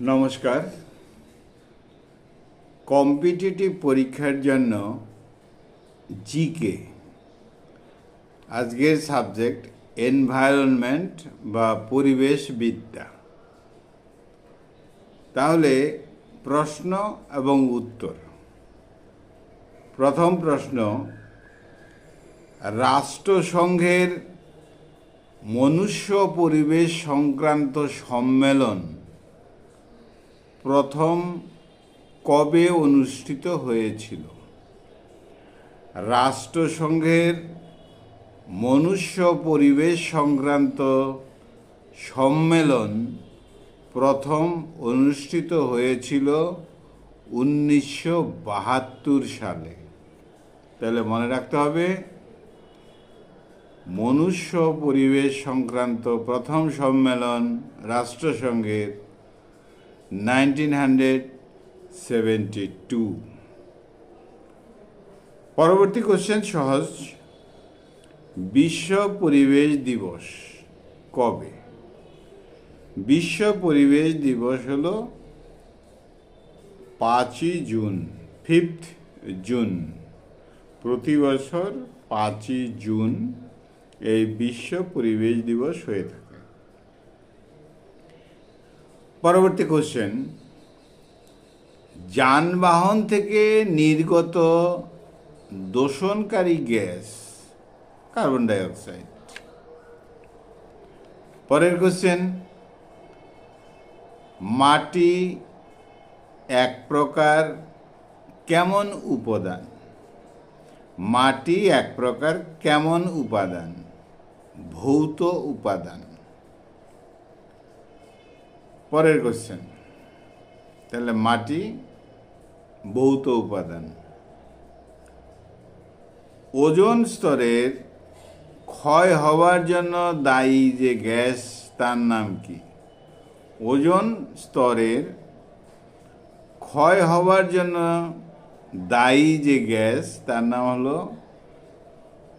নমস্কার। কম্পিটিটিভ পরীক্ষার জন্য জিকে আজকের সাবজেক্ট এনভায়রনমেন্ট বা পরিবেশবিদ্যা। তাহলে প্রশ্ন এবং উত্তর। প্রথম প্রশ্ন, রাষ্ট্রসংঘের মনুষ্য পরিবেশ সংক্রান্ত সম্মেলন প্রথম কবে অনুষ্ঠিত হয়েছিল? রাষ্ট্রসংঘের মনুষ্য পরিবেশ সংক্রান্ত সম্মেলন প্রথম অনুষ্ঠিত হয়েছিল উনিশশো বাহাত্তর সালে। তাহলে মনে রাখতে হবে, মনুষ্য পরিবেশ সংক্রান্ত প্রথম সম্মেলন রাষ্ট্রসংঘের নাইনটিন হান্ড্রেড সেভেন্টি টু পরবর্তী কোশ্চেন সহজ। বিশ্ব পরিবেশ দিবস কবে? বিশ্ব পরিবেশ দিবস হলো পাঁচই জুন ফিফথ জুন। প্রতি বছর পাঁচই জুন এই বিশ্ব পরিবেশ দিবস হয়ে থাকে। পরবর্তী কোশ্চেন যানবাহন থেকে নির্গত দূষণকারী গ্যাস কার্বন ডাইঅক্সাইড পরের কোশ্চেন মাটি এক প্রকার কেমন উপাদান? মাটি এক প্রকার কেমন উপাদান? ভৌত উপাদান। পরের কোশ্চেন তাহলে মাটি ভৌত উপাদান। ওজন স্তরের ক্ষয় হওয়ার জন্য দায়ী যে গ্যাস, তার নাম কি? ওজন স্তরের ক্ষয় হওয়ার জন্য দায়ী যে গ্যাস, তার নাম হলো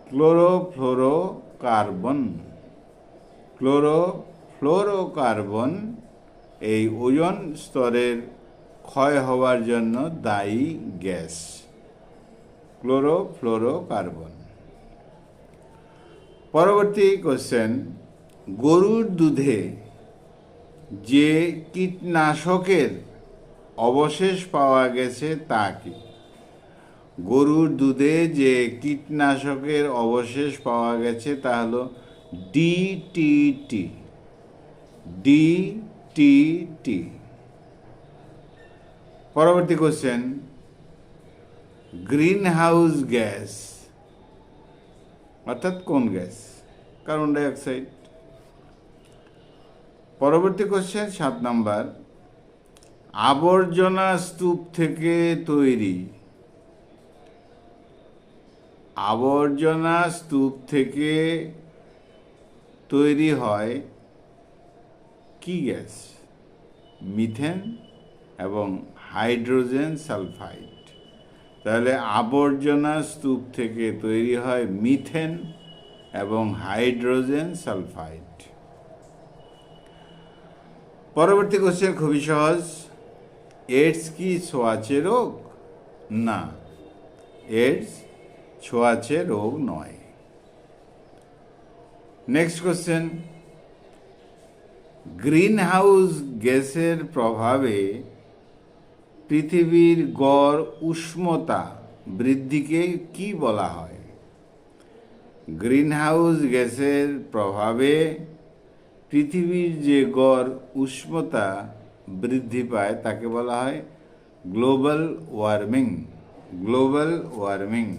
ক্লোরোফ্লোরোকার্বন। ক্লোরোফ্লোরোকার্বন এই ওজন স্তরের ক্ষয় হওয়ার জন্য দায়ী গ্যাস, ক্লোরোফ্লোরোকার্বন। পরবর্তী কোশ্চেন গরুর দুধে যে কীটনাশকের অবশেষ পাওয়া গেছে তা কি? গরুর দুধে যে কীটনাশকের অবশেষ পাওয়া গেছে তা হলো ডিটিটি ডিটিটি পরবর্তী কোশ্চেন গ্রিন হাউস গ্যাস অর্থাৎ কোন গ্যাস কার্বন ডাইঅক্সাইড পরবর্তী কোশ্চেন সাত নাম্বার আবর্জনা স্তূপ থেকে তৈরি। আবর্জনা স্তূপ থেকে তৈরি হয় কি গ্যাস মিথেন এবং হাইড্রোজেন সালফাইড। তাহলে আবর্জনা স্তূপ থেকে তৈরি হয় মিথেন এবং হাইড্রোজেন সালফাইড। পরবর্তী কোশ্চেন খুবই সহজ। এইডস কি ছোঁয়াচে রোগ? না এইডস ছোঁয়াচে রোগ নয়। নেক্সট কোশ্চেন গ্রিন হাউস গ্যাসের প্রভাবে পৃথিবীর গড় উষ্ণতা বৃদ্ধিকে কি বলা হয়? গ্রিন হাউস গ্যাসের প্রভাবে পৃথিবীর যে গড় উষ্ণতা বৃদ্ধি পায় তাকে বলা হয় গ্লোবাল ওয়ার্মিং গ্লোবাল ওয়ার্মিং।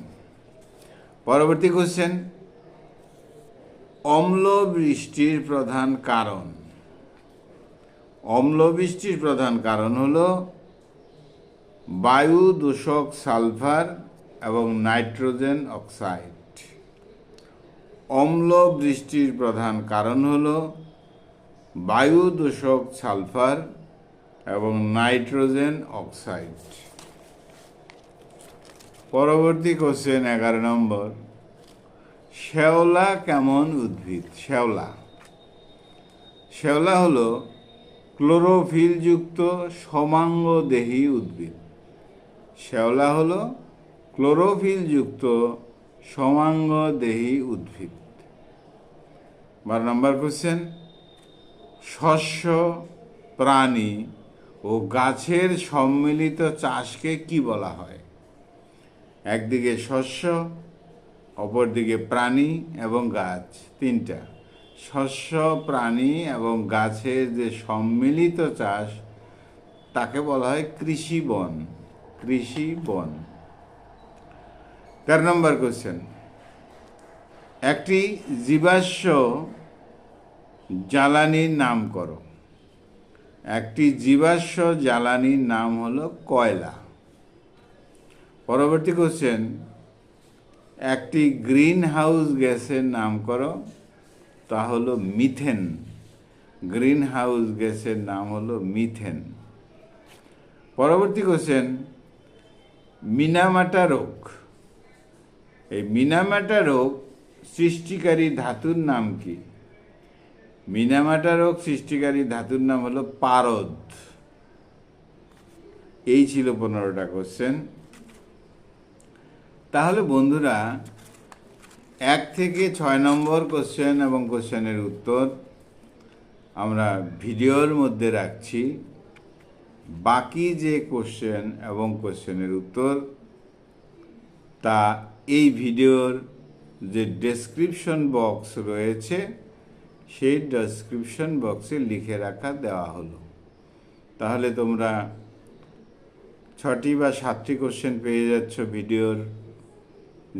পরবর্তী কোশ্চেন অম্ল বৃষ্টির প্রধান কারণ। অম্ল বৃষ্টির প্রধান কারণ হলো বায়ু দূষক সালফার এবং নাইট্রোজেন অক্সাইড। অম্ল বৃষ্টির প্রধান কারণ হল বায়ু দূষক সালফার এবং নাইট্রোজেন অক্সাইড। পরবর্তী কোশ্চেন এগারো নম্বর, শ্যাওলা কেমন উদ্ভিদ? শ্যাওলা। শ্যাওলা হলো ক্লোরোফিলযুক্ত সমাঙ্গদেহী উদ্ভিদ। শ্যাওলা হলো ক্লোরোফিলযুক্ত সমাঙ্গদেহী উদ্ভিদ। বারো নম্বর কোশ্চেন, শস্য, প্রাণী ও গাছের সম্মিলিত চাষকে কি বলা হয়? একদিকে শস্য, অপরদিকে প্রাণী এবং গাছ, তিনটা। শস্য, প্রাণী এবং গাছের যে সম্মিলিত চাষ, তাকে বলা হয় কৃষি বন কৃষি বন। তেরো নম্বর কোশ্চেন একটি জীবাশ্ম জ্বালানির নাম করো। একটি জীবাশ্ম জ্বালানির নাম হলো কয়লা। পরবর্তী কোশ্চেন একটি গ্রিন হাউস গ্যাসের নাম করো। তা হলো মিথেন। গ্রিন হাউস গ্যাসের নাম হলো মিথেন। পরবর্তী কোশ্চেন মিনামাটা রোগ। এই মিনামাটা রোগ সৃষ্টিকারী ধাতুর নাম কি? মিনামাটা রোগ সৃষ্টিকারী ধাতুর নাম হলো পারদ। এই ছিল পনেরোটা কোশ্চেন তাহলে বন্ধুরা এক থেকে ছয় নম্বর কোশ্চেন এবং কোশ্চেনের উত্তর আমরা ভিডিওর মধ্যে রাখছি। বাকি যে কোশ্চেন এবং কোশ্চেনের উত্তর, তা এই ভিডিওর যে ডেসক্রিপশন বক্স রয়েছে, সেই ডেসক্রিপশন বক্সে লিখে রাখা দেওয়া হলো। তাহলে তোমরা ছটি বা সাতটি কোশ্চেন পেয়ে যাচ্ছ ভিডিওর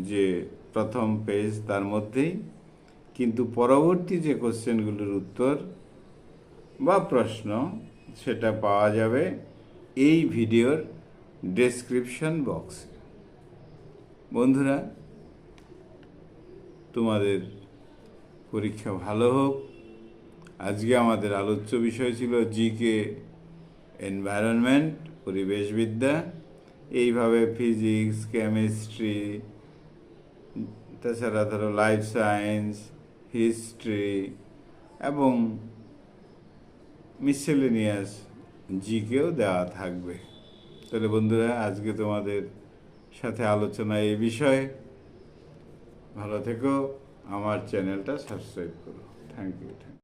যে প্রথম পেজ তার মধ্যেই, কিন্তু পরবর্তী যে কোশ্চেনগুলোর উত্তর বা প্রশ্ন সেটা পাওয়া যাবে এই ভিডিওর ডেসক্রিপশন বক্সে। বন্ধুরা, তোমাদের পরীক্ষা ভালো হোক। আজকে আমাদের আলোচ্য বিষয় ছিল জিকে এনভায়রনমেন্ট পরিবেশবিদ্যা। এইভাবে ফিজিক্স কেমিস্ট্রি তাছাড়া ধরো লাইফ সায়েন্স হিস্ট্রি এবং মিসেলেনিয়াস জিকেও দেওয়া থাকবে। তাহলে বন্ধুরা, আজকে তোমাদের সাথে আলোচনা এই বিষয়ে। ভালো থেকো, আমার চ্যানেলটা সাবস্ক্রাইব করো। Thank you thank